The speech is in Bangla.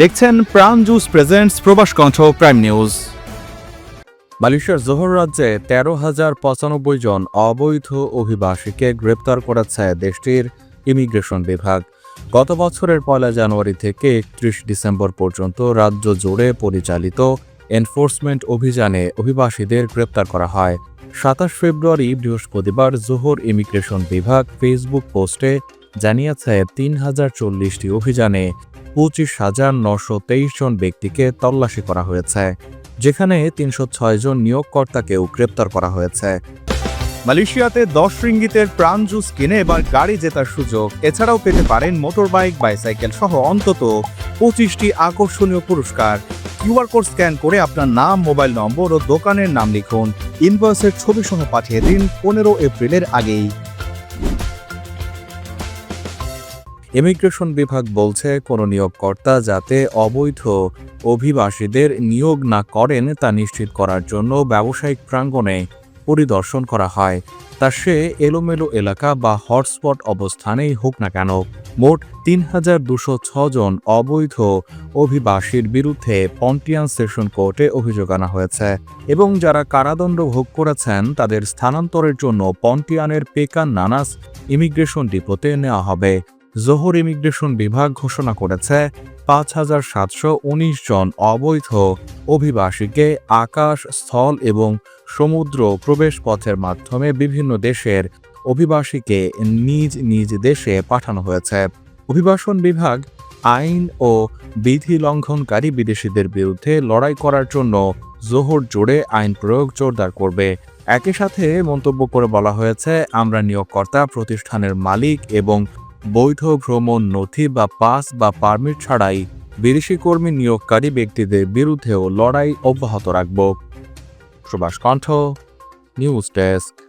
দেখছেন প্রাণ জুস প্রেজেন্টস প্রবাস কণ্ঠ প্রাইম নিউজ মালয়েশিয়ার জোহর রাজ্যে তেরো হাজার পঁচানব্বই জন অবৈধ অভিবাসীকে গ্রেপ্তার করেছে দেশটির ইমিগ্রেশন বিভাগ। গত বছরের পয়লা জানুয়ারি থেকে একত্রিশ ডিসেম্বর পর্যন্ত রাজ্য জুড়ে পরিচালিত এনফোর্সমেন্ট অভিযানে অভিবাসীদের গ্রেপ্তার করা হয়। সাতাশ ফেব্রুয়ারি, বৃহস্পতিবার জোহর ইমিগ্রেশন বিভাগ ফেসবুক পোস্টে জানিয়েছে, তিন হাজার চল্লিশটি অভিযানে পঁচিশ হাজার নশো তেইশ জন ব্যক্তিকে তল্লাশি করা হয়েছে, যেখানে তিনশো ছয় জন নিয়োগকর্তাকেও গ্রেপ্তার করা হয়েছে। মালয়েশিয়াতে দশ রিঙ্গিতের প্রাণ জুস কিনে এবার গাড়ি জেতার সুযোগ, এছাড়াও পেতে পারেন মোটর বাইক বাইসাইকেল সহ অন্তত পঁচিশটি আকর্ষণীয় পুরস্কার। কিউআর কোড স্ক্যান করে আপনার নাম, মোবাইল নম্বর ও দোকানের নাম লিখুন। ইনভয়েসের ছবি সহ পাঠিয়ে দিন পনেরো এপ্রিলের আগেই। ইমিগ্রেশন বিভাগ বলছে, কোনো নিয়োগকর্তা যাতে অবৈধ অভিবাসীদের নিয়োগ না করেন তা নিশ্চিত করার জন্য ব্যবসায়িক প্রাঙ্গণে পরিদর্শন করা হয়। তা সে এলোমেলো এলাকা বা হটস্পট অবস্থানেই হোক না কেন, মোট তিন হাজার দুশো জন অবৈধ অভিবাসীর বিরুদ্ধে পন্টিয়ান সেশন কোর্টে অভিযোগ আনা হয়েছে এবং যারা কারাদণ্ড ভোগ করেছেন, তাদের স্থানান্তরের জন্য পন্টিয়ানের পেকান নানাস ইমিগ্রেশন ডিপোতে নেওয়া হবে। জোহর ইমিগ্রেশন বিভাগ ঘোষণা করেছে, পাঁচ হাজার সাতশো উনিশ জন অবৈধ অভিবাসীকে আকাশ, স্থল এবং সমুদ্র প্রবেশ পথের মাধ্যমে বিভিন্ন দেশের অভিবাসীকে নিজ নিজ দেশে পাঠানো হয়েছে। অভিবাসন বিভাগ আইন ও বিধি লঙ্ঘনকারী বিদেশিদের বিরুদ্ধে লড়াই করার জন্য জোহর জুড়ে আইন প্রয়োগ জোরদার করবে। একই সাথে মন্তব্য করে বলা হয়েছে, আমরা নিয়োগকর্তা প্রতিষ্ঠানের মালিক এবং বৈধ ভ্রমণ, নথি বা পাস বা পারমিট ছাড়াই বিদেশি কর্মী নিয়োগকারী ব্যক্তিদের বিরুদ্ধেও লড়াই অব্যাহত রাখব। সুভাষ কণ্ঠ, নিউজ ডেস্ক।